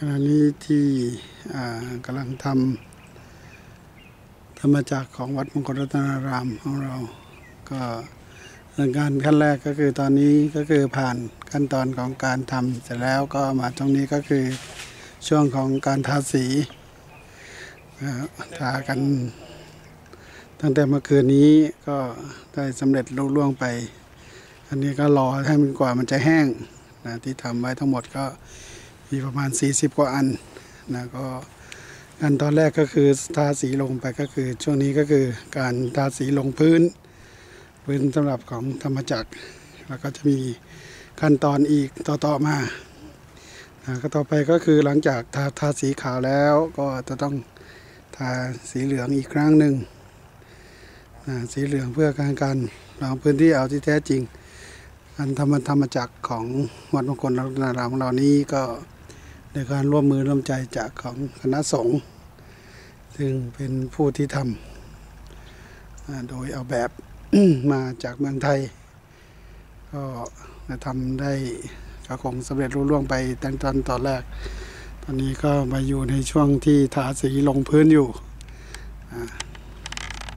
ขณะนี้ที่กำลังทำธรรมจักรของวัดมงคลรัตนารามของเรา ก็เรื่องการขั้นแรกก็คือตอนนี้ก็คือผ่านขั้นตอนของการทำเสร็จแล้วก็มาตรงนี้ก็คือช่วงของการทาสีทากัน ตั้งแต่เมื่อคืนนี้ก็ได้สำเร็จลุล่วงไป อันนี้ก็รอให้มันกว่ามันจะแห้งนะที่ทำไว้ทั้งหมดก็ มีประมาณ 40 กว่าอันนะก็อันตอนแรกก็คือทาสีลงไปก็คือช่วงนี้ก็คือการทาสีลงพื้น พื้นสำหรับของธรรมจักร แล้วก็จะมีขั้นตอนอีกต่อๆมานะก็ต่อไปก็คือหลังจากทาทาสีขาวแล้วก็จะต้องทาสีเหลืองอีกครั้งหนึ่งสีเหลืองเพื่อการการองพื้นที่เอาที่แท้จริงอันธรรมธรรมจักรของวัดมงคลรัตนารามของเรานี้ก็ ในการร่วมมือร่วมใจจากของคณะสงฆ์ซึ่งเป็นผู้ที่ทำโดยเอาแบบมาจากเมืองไทย ก็ได้ทำได้ก็คงสำเร็จรุ่ล่วงไปตั้งตอนตอนแรก ตอนนี้ก็มาอยู่ในช่วงที่ทาสีลงพื้นอยู่อ่า